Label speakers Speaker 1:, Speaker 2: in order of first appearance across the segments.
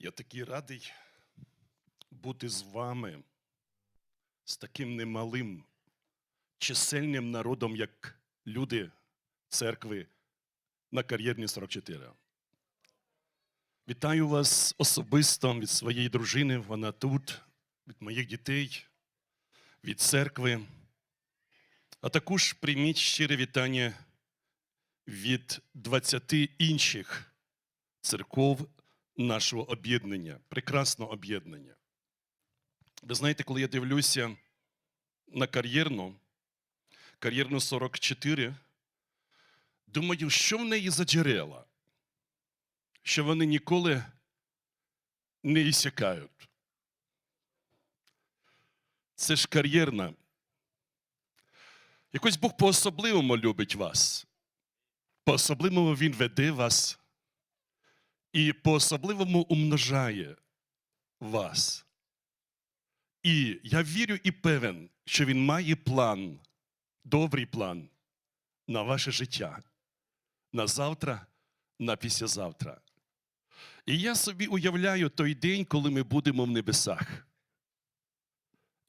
Speaker 1: Я такий радий бути з вами, з таким немалим, чисельним народом, як люди церкви на кар'єрні 44. Вітаю вас особисто від своєї дружини, вона тут, від моїх дітей, від церкви. А також прийміть щире вітання від 20 інших церков нашого об'єднання, прекрасного об'єднання. Ви знаєте, коли я дивлюся на кар'єрну, кар'єрну 44, думаю, що в неї за джерела, що вони ніколи не ісякають. Це ж кар'єрна. Якось Бог по-особливому любить вас. По-особливому Він веде вас і по-особливому умножає вас. І я вірю і певен, що він має план, добрий план на ваше життя, на завтра, на післязавтра. І я собі уявляю той день, коли ми будемо в небесах.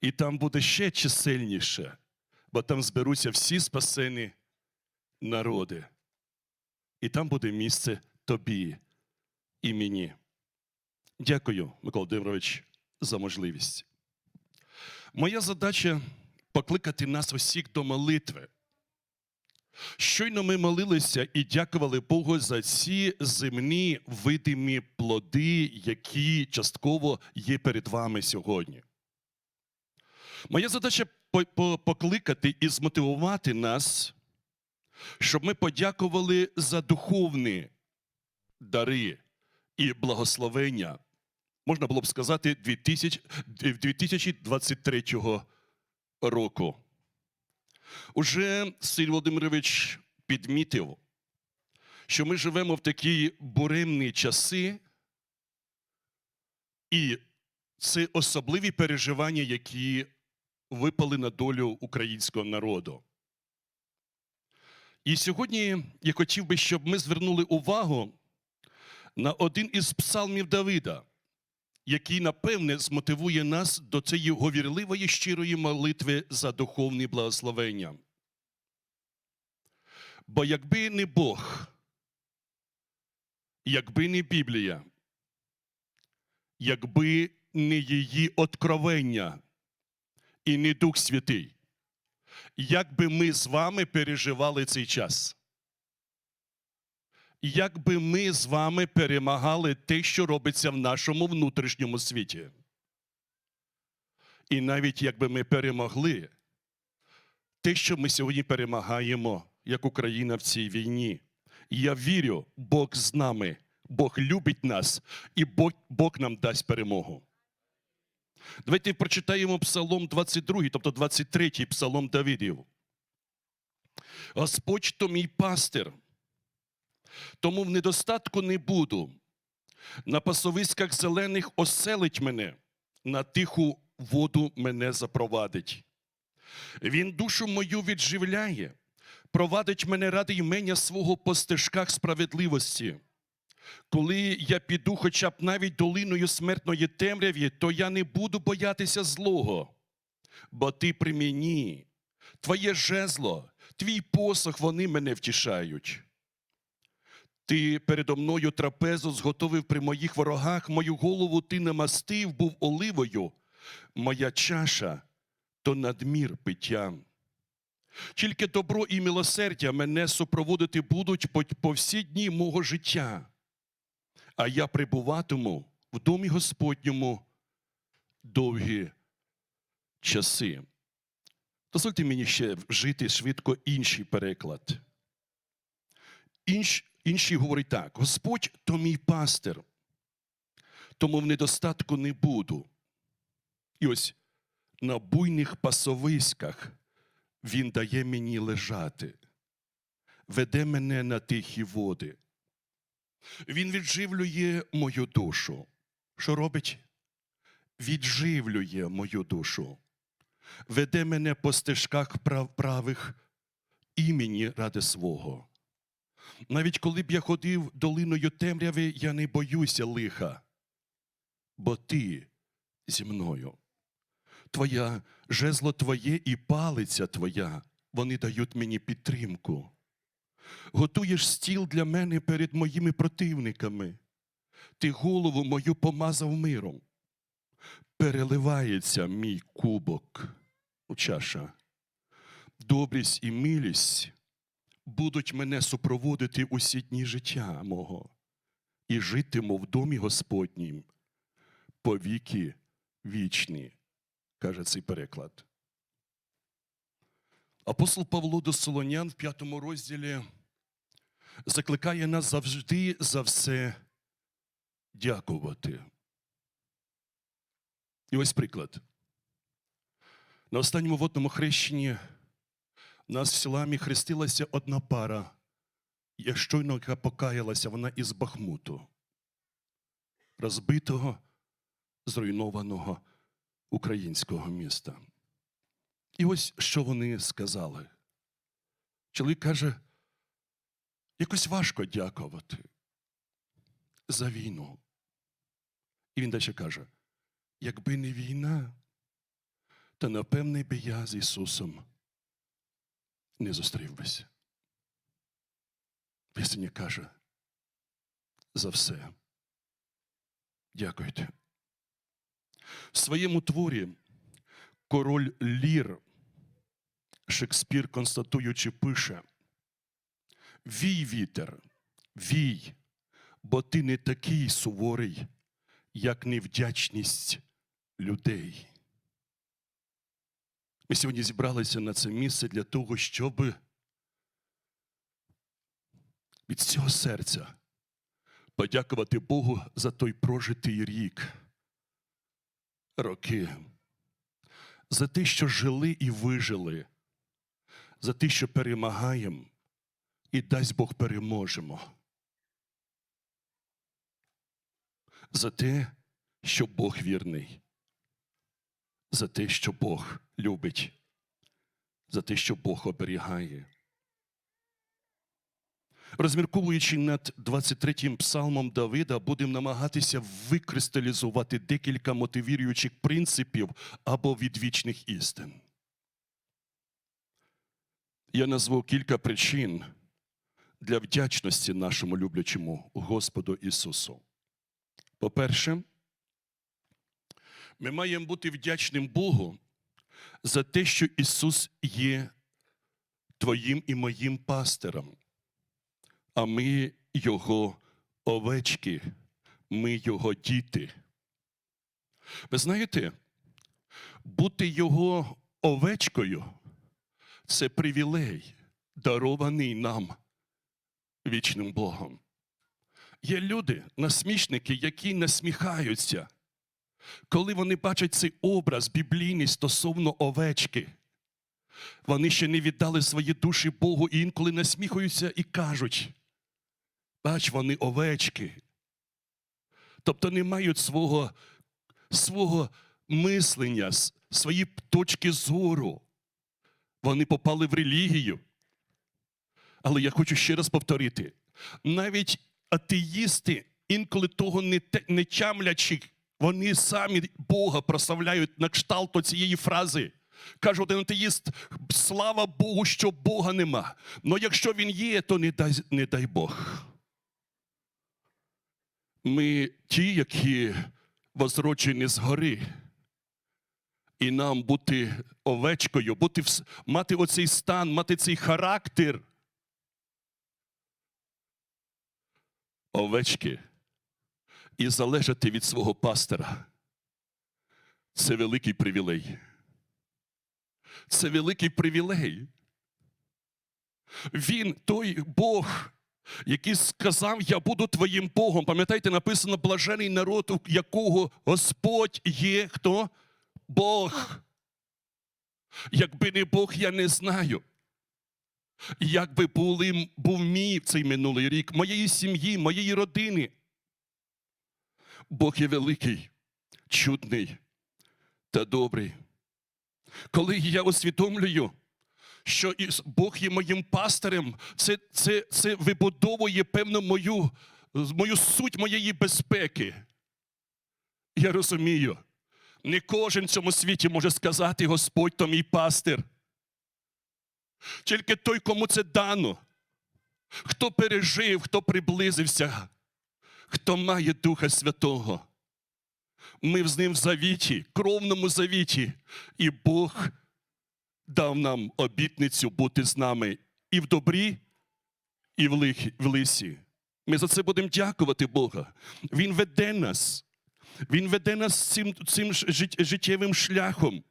Speaker 1: І там буде ще чисельніше, бо там зберуться всі спасені народи. І там буде місце тобі і мені. Дякую, Микола Диврович, за можливість. Моя задача покликати нас усіх до молитви. Щойно ми молилися і дякували Богу за ці земні видимі плоди, які частково є перед вами сьогодні. Моя задача по- по- покликати і змотивувати нас, щоб ми подякували за духовні дари і благословення, можна було б сказати, 2023 року. Уже Сергій Володимирович підмітив, що ми живемо в такі буремні часи, і це особливі переживання, які випали на долю українського народу. І сьогодні я хотів би, щоб ми звернули увагу на один із псалмів Давида, який, напевне, змотивує нас до цієї говірливої щирої молитви за духовні благословення. Бо якби не Бог, якби не Біблія, якби не її откровення і не Дух Святий, як би ми з вами переживали цей час? Як би ми з вами перемагали те, що робиться в нашому внутрішньому світі? І навіть якби ми перемогли те, що ми сьогодні перемагаємо, як Україна в цій війні. Я вірю, Бог з нами, Бог любить нас, і Бог, Бог нам дасть перемогу. Давайте прочитаємо Псалом 22, тобто 23 Псалом Давидів. Господь то мій пастир, тому в недостатку не буду. На пасовиськах зелених оселить мене, на тиху воду мене запровадить. Він душу мою відживляє, провадить мене ради ймення свого по стежках справедливості. Коли я піду хоча б навіть долиною смертної темряві, то я не буду боятися злого, бо ти при мені, твоє жезло, твій посох, вони мене втішають. Ти передо мною трапезу зготовив при моїх ворогах, мою голову ти намастив, був оливою, моя чаша то надмір пиття. Тільки добро і милосердя мене супроводити будуть по, всі дні мого життя, а я прибуватиму в домі Господньому довгі часи. Дозвольте мені ще вжити швидко інший переклад. Інш, інший говорить так: Господь то мій пастир, тому в недостатку не буду. І ось на буйних пасовиськах Він дає мені лежати, веде мене на тихі води. Він відживлює мою душу. Що робить? Відживлює мою душу, веде мене по стежках прав- правих імені ради свого. Навіть коли б я ходив долиною темряви, я не боюся лиха, бо ти зі мною. Твоя жезло твоє і палиця твоя, вони дають мені підтримку. Готуєш стіл для мене перед моїми противниками. Ти голову мою помазав миром. Переливається мій кубок у чаша. Добрість і милість будуть мене супроводити усі дні життя мого, і житиму в домі Господнім повіки вічні, каже цей переклад. Апостол Павло до Солонян в п'ятому розділі закликає нас завжди за все дякувати. І ось приклад. На останньому водному хрещенні нас в Сіламі хрестилася одна пара, я щойно яка покаялася вона із Бахмуту, розбитого, зруйнованого українського міста. І ось що вони сказали. Чоловік каже, якось важко дякувати за війну. І він далі каже: якби не війна, то напевне би я з Ісусом не зустрів бися. Пісня каже за все. Дякуйте. В своєму творі король Лір Шекспір, констатуючи, пише: Вій вітер, вій, бо ти не такий суворий, як невдячність людей. Ми сьогодні зібралися на це місце для того, щоб від цього серця подякувати Богу за той прожитий рік, роки, за те, що жили і вижили, за те, що перемагаємо, і дасть Бог переможемо. За те, що Бог вірний, за те, що Бог любить, за те, що Бог оберігає. Розмірковуючи над 23-м псалмом Давида, будемо намагатися викристалізувати декілька мотивіруючих принципів або відвічних істин. Я назву кілька причин для вдячності нашому люблячому Господу Ісусу. По-перше, ми маємо бути вдячним Богу за те, що Ісус є твоїм і моїм пастиром, а ми Його овечки, ми Його діти. Ви знаєте, бути Його овечкою це привілей, дарований нам вічним Богом. Є люди, насмішники, які насміхаються, коли вони бачать цей образ біблійний стосовно овечки. Вони ще не віддали свої душі Богу і інколи насміхаються і кажуть, бач, вони овечки. Тобто не мають свого, свого мислення, свої точки зору. Вони попали в релігію. Але я хочу ще раз повторити: навіть атеїсти, інколи того не, не тямлячи, вони самі Бога прославляють на кшталт цієї фрази. Каже один атеїст: слава Богу, що Бога нема. Но якщо він є, то не дай, не дай Бог. Ми ті, які возроджені згори. І нам бути овечкою, бути, мати оцей стан, мати цей характер. Овечки і залежати від свого пастора. Це великий привілей. Це великий привілей. Він той Бог, який сказав: Я буду твоїм Богом. Пам'ятаєте, написано блажений народ, у якого Господь є хто? Бог. Якби не Бог, я не знаю. Як би були, був мій цей минулий рік, моєї сім'ї, моєї родини. Бог є великий, чудний та добрий. Коли я усвідомлюю, що Бог є моїм пастирем, це, це, це вибудовує певну мою, мою суть моєї безпеки. Я розумію, не кожен в цьому світі може сказати Господь то мій пастир. Тільки той, кому це дано, хто пережив, хто приблизився, хто має Духа Святого. Ми з ним в завіті, кровному завіті, і Бог дав нам обітницю бути з нами і в добрі, і в, лих, в лисі. Ми за це будемо дякувати Бога. Він веде нас. Він веде нас цим, цим життєвим шляхом.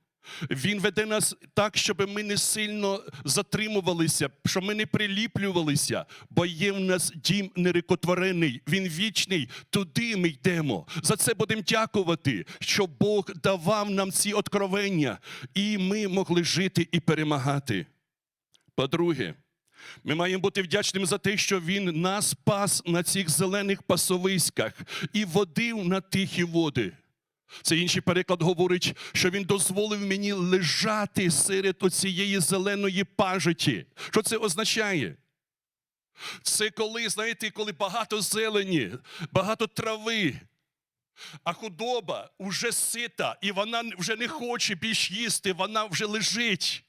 Speaker 1: Він веде нас так, щоб ми не сильно затримувалися, щоб ми не приліплювалися, бо є в нас дім нерекотворений, він вічний, туди ми йдемо. За це будемо дякувати, що Бог давав нам ці откровення, і ми могли жити і перемагати. По-друге, ми маємо бути вдячними за те, що Він нас пас на цих зелених пасовиськах і водив на тихі води. Це інший переклад говорить, що він дозволив мені лежати серед оцієї зеленої пажиті. Що це означає? Це коли, знаєте, коли багато зелені, багато трави, а худоба вже сита, і вона вже не хоче більш їсти, вона вже лежить.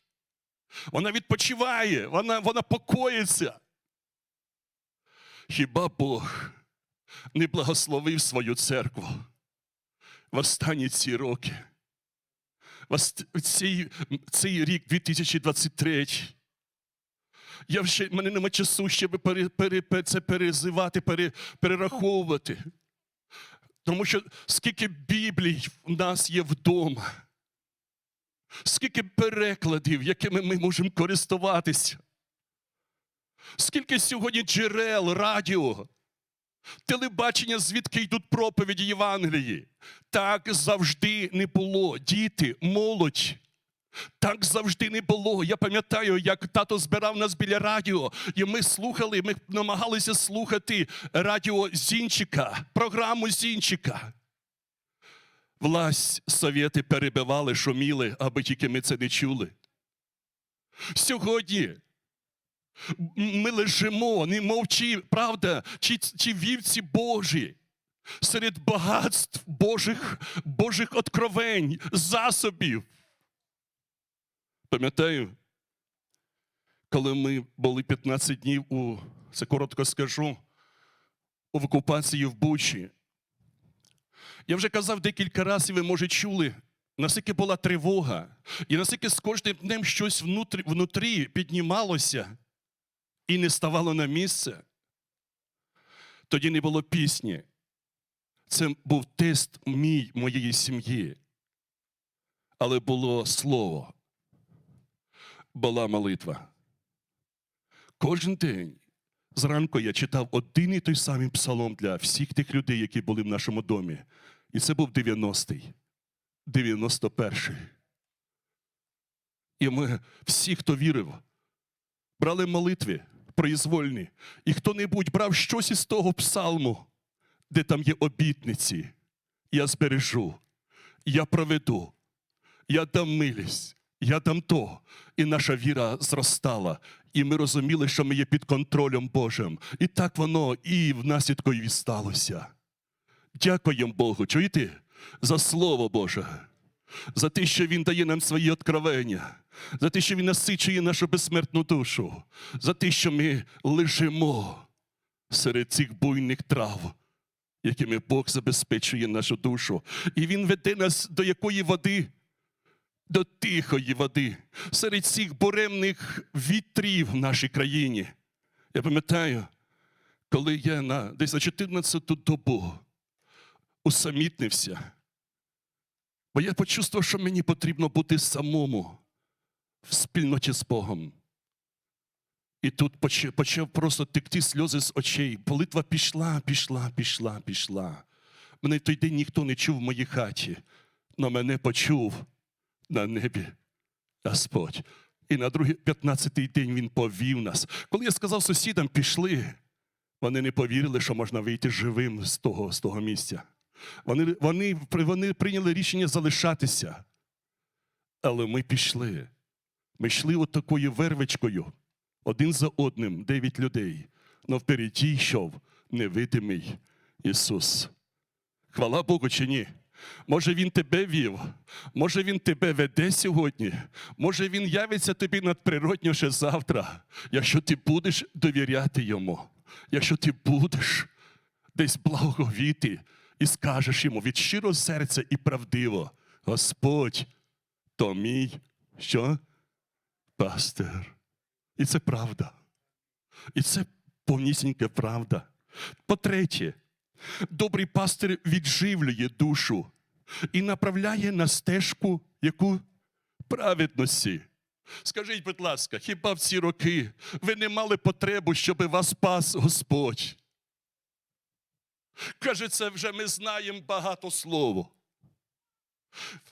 Speaker 1: Вона відпочиває, вона, вона покоїться. Хіба Бог не благословив свою церкву в останні ці роки? Цей, цей рік 2023. Я вже, мене нема часу, пере, пере, пере, це перезивати, пере, перераховувати. Тому що скільки Біблій в нас є вдома, скільки перекладів, якими ми можемо користуватися. Скільки сьогодні джерел, радіо, телебачення, звідки йдуть проповіді Євангелії. Так завжди не було. Діти, молодь. Так завжди не було. Я пам'ятаю, як тато збирав нас біля радіо, і ми слухали, ми намагалися слухати радіо Зінчика, програму Зінчика. Власть совєти перебивали, шуміли, аби тільки ми це не чули. Сьогодні ми лежимо, не мовчи, правда, чи, чи вівці Божі серед багатств Божих, Божих откровень, засобів. Пам'ятаю, коли ми були 15 днів у, це коротко скажу, у окупації в Бучі. Я вже казав декілька разів, ви, може, чули, наскільки була тривога, і наскільки з кожним днем щось внутрі, внутрі піднімалося і не ставало на місце. Тоді не було пісні. Це був тест мій, моєї сім'ї. Але було слово, була молитва. Кожен день зранку я читав один і той самий псалом для всіх тих людей, які були в нашому домі. І це був 90-й, 91-й. І ми всі, хто вірив, брали молитви произвольні, і хто-небудь брав щось із того псалму, де там є обітниці. Я збережу, я проведу, я дам милість, я дам то. І наша віра зростала, і ми розуміли, що ми є під контролем Божим. І так воно і внаслідку і сталося. Дякуємо Богу, чуєте? За Слово Боже, за те, що Він дає нам свої откровення, за те, що Він насичує нашу безсмертну душу, за те, що ми лежимо серед цих буйних трав, якими Бог забезпечує нашу душу. І Він веде нас до якої води? До тихої води, серед цих буремних вітрів в нашій країні. Я пам'ятаю, коли я на десь на 14-ту добу усамітнився, бо я почувствував, що мені потрібно бути самому в спільноті з Богом. І тут почав, просто текти сльози з очей. Молитва пішла, пішла, пішла, пішла. Мене той день ніхто не чув в моїй хаті, але мене почув на небі Господь. І на другий 15-й день Він повів нас. Коли я сказав сусідам, пішли, вони не повірили, що можна вийти живим з того, з того місця. Вони, вони, вони прийняли рішення залишатися. Але ми пішли. Ми йшли от такою вервичкою, один за одним, дев'ять людей. Но впереді йшов невидимий Ісус. Хвала Богу чи ні? Може, він тебе вів, може він тебе веде сьогодні, може він явиться тобі надприродньо ще завтра, якщо ти будеш довіряти йому, якщо ти будеш десь благовіти і скажеш йому від щирого серця і правдиво, Господь, то мій що? Пастир. І це правда. І це повнісінька правда. По-третє, добрий пастир відживлює душу і направляє на стежку яку праведності. Скажіть, будь ласка, хіба в ці роки ви не мали потребу, щоб вас спас Господь? Каже, це вже ми знаємо багато слова.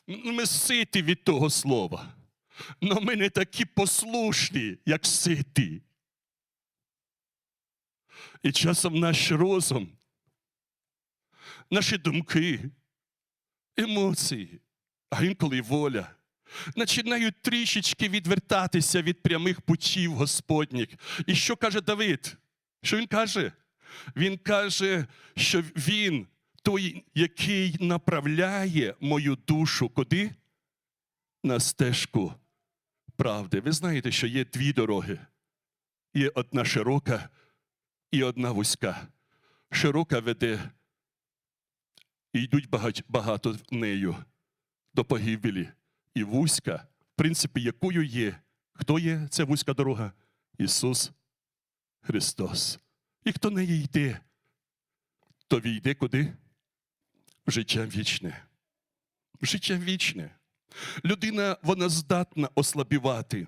Speaker 1: Ми ситі від того слова. Но ми не такі послушні, як ситі. І часом наш розум, наші думки, емоції, а інколи воля, починають трішечки відвертатися від прямих путів Господніх. І що каже Давид? Що він каже? Він каже, що він той, який направляє мою душу куди? На стежку правди. Ви знаєте, що є дві дороги. Є одна широка і одна вузька. Широка веде, і йдуть багато нею до погибелі. І вузька, в принципі, якою є. Хто є ця вузька дорога? Ісус Христос. І хто неї йде, то війде куди? В життя вічне. В життя вічне. Людина вона здатна ослабівати.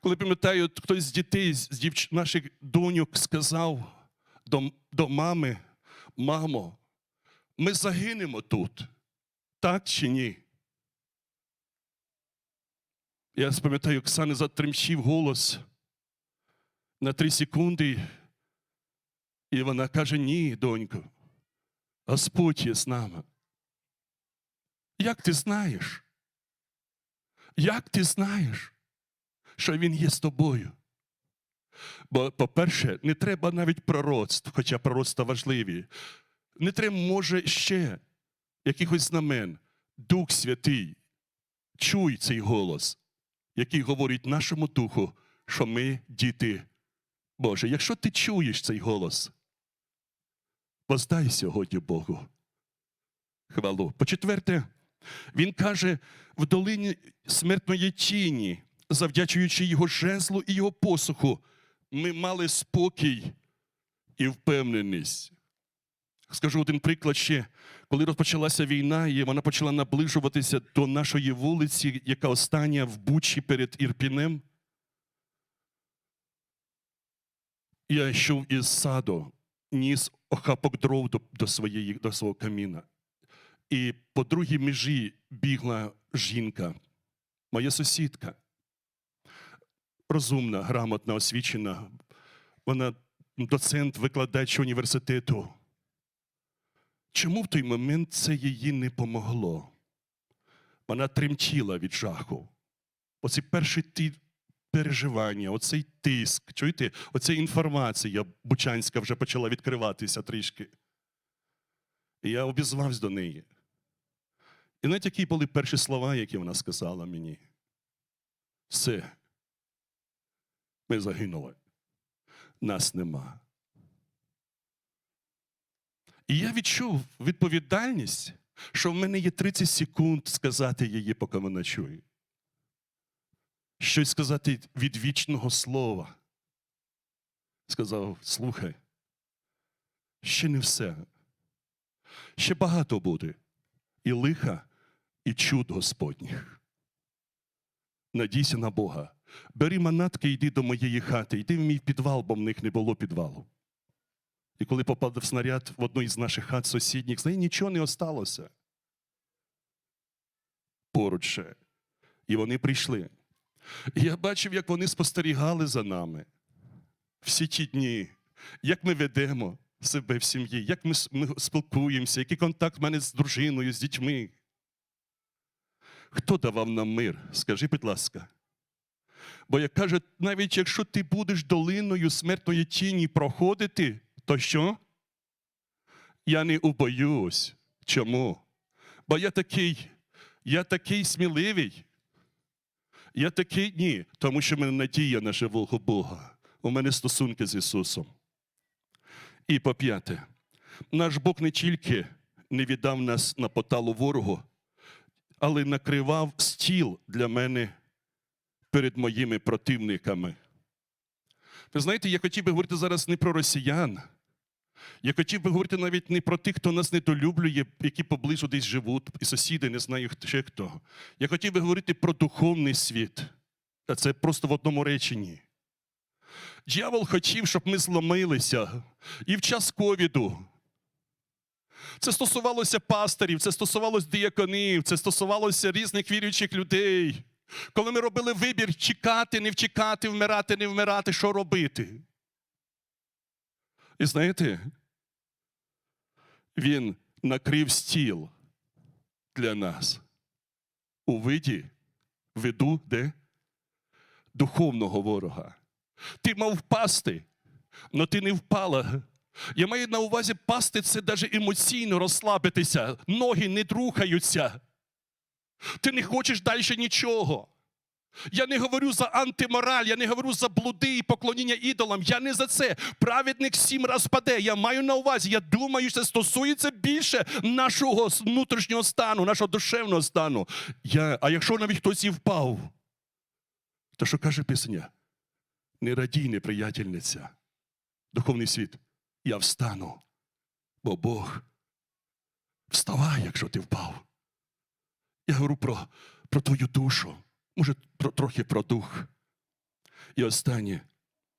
Speaker 1: Коли пам'ятаю, хтось з дітей, з дівч... наших доньок сказав до, до мами: мамо, ми загинемо тут, так чи ні? Я пам'ятаю, Оксани затремщив голос на три секунди, і вона каже: ні, донько, Господь є з нами. Як ти знаєш? Як ти знаєш, що Він є з тобою? Бо, по-перше, не треба навіть пророцтв, хоча пророцтва важливі. Не треба, може, ще якихось знамен. Дух Святий, чуй цей голос, який говорить нашому духу, що ми діти Боже. Якщо ти чуєш цей голос, воздай сьогодні Богу. Хвалу. По-четверте, він каже, в долині смертної тіні, завдячуючи його жезлу і його посуху, ми мали спокій і впевненість. Скажу один приклад ще, коли розпочалася війна, і вона почала наближуватися до нашої вулиці, яка остання в Бучі перед Ірпінем. Я йшов із саду, ніс охапок дров до, до, своєї, до свого каміна. І по другій межі бігла жінка, моя сусідка. Розумна, грамотна, освічена. Вона доцент, викладач університету. Чому в той момент це їй не помогло? Вона тремтіла від жаху. Оці перші ті переживання, оцей тиск, чуєте, оця інформація бучанська вже почала відкриватися трішки. І я обізвався до неї. І навіть які були перші слова, які вона сказала мені. Все. Ми загинули. Нас нема. І я відчув відповідальність, що в мене є 30 секунд сказати її, поки вона чує. Щось сказати від вічного слова. Сказав: слухай, ще не все. Ще багато буде і лиха, і чуд Господніх. Надійся на Бога. Бери манатки, йди до моєї хати, йди в мій підвал, бо в них не було підвалу. І коли попав снаряд в одну із наших хат сусідніх, з неї нічого не осталося. Поруч ще. І вони прийшли. І я бачив, як вони спостерігали за нами всі ті дні, як ми ведемо себе в сім'ї, як ми спілкуємося, який контакт в мене з дружиною, з дітьми. Хто давав нам мир? Скажи, будь ласка. Бо як каже, навіть якщо ти будеш долиною смертної тіні проходити, то що? Я не убоюсь. Чому? Бо я такий, я такий сміливий. Я такий ні, тому що в мене надія на живого Бога. У мене стосунки з Ісусом. І по п'яте, наш Бог не тільки не віддав нас на поталу ворогу, але накривав стіл для мене перед моїми противниками. Ви знаєте, я хотів би говорити зараз не про росіян. Я хотів би говорити навіть не про тих, хто нас недолюблює, які поблизу десь живуть, і сусіди, не знаю ще хто. Я хотів би говорити про духовний світ. А це просто в одному реченні. Дьявол хотів, щоб ми зломилися і в час ковіду. Це стосувалося пасторів, це стосувалося діяконів, це стосувалося різних віруючих людей. Коли ми робили вибір чекати, не вчекати, вмирати, не вмирати, що робити? І знаєте, він накрив стіл для нас у виді, виду, де? Духовного ворога. Ти мав впасти, але ти не впала. Я маю на увазі пасти це навіть емоційно розслабитися, ноги не рухаються. Ти не хочеш далі нічого. Я не говорю за антимораль, я не говорю за блуди і поклоніння ідолам. Я не за це. Праведник сім раз паде. Я маю на увазі. Я думаю, це стосується більше нашого внутрішнього стану, нашого душевного стану. Я, а якщо навіть хтось і впав, то що каже пісня? Не радій, неприятельниця. Духовний світ. Я встану, бо Бог вставай, якщо ти впав. Я говорю про, про твою душу, може, про, трохи про дух. І останнє,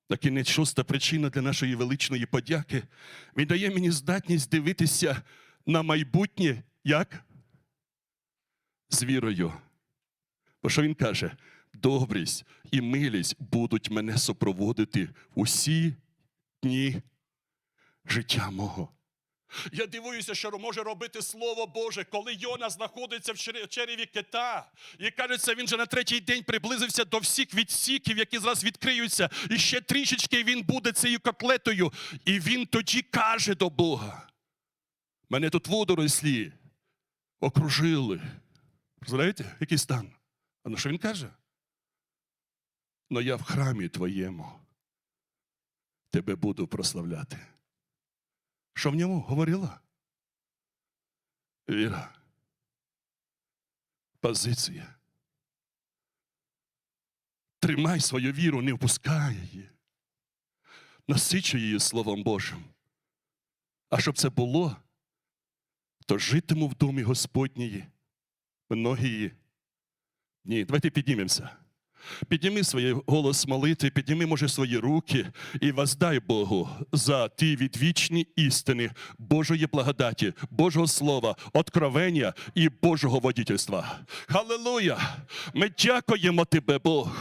Speaker 1: на кінець шоста причина для нашої величної подяки. Він дає мені здатність дивитися на майбутнє як? З вірою. Бо що він каже? Добрість і милість будуть мене супроводити усі дні життя мого. Я дивуюся, що може робити Слово Боже, коли Йона знаходиться в череві кита. І кажеться, він же на третій день приблизився до всіх відсіків, які зараз відкриються. І ще трішечки він буде цією котлетою. І він тоді каже до Бога: мене тут водорослі окружили. Знаєте, який стан? А на що він каже? Но я в храмі твоєму тебе буду прославляти. Що в ньому говорила? Віра. Позиція. Тримай свою віру, не впускай її. Насичуй її Словом Божим. А щоб це було, то житиму в домі Господньої многії дні. Давайте піднімемося. Підніми свій голос молитви, підніми, може, свої руки і воздай Богу за ті відвічні істини Божої благодаті, Божого Слова, откровення і Божого водительства. Халилуя! Ми дякуємо Тебе, Бог.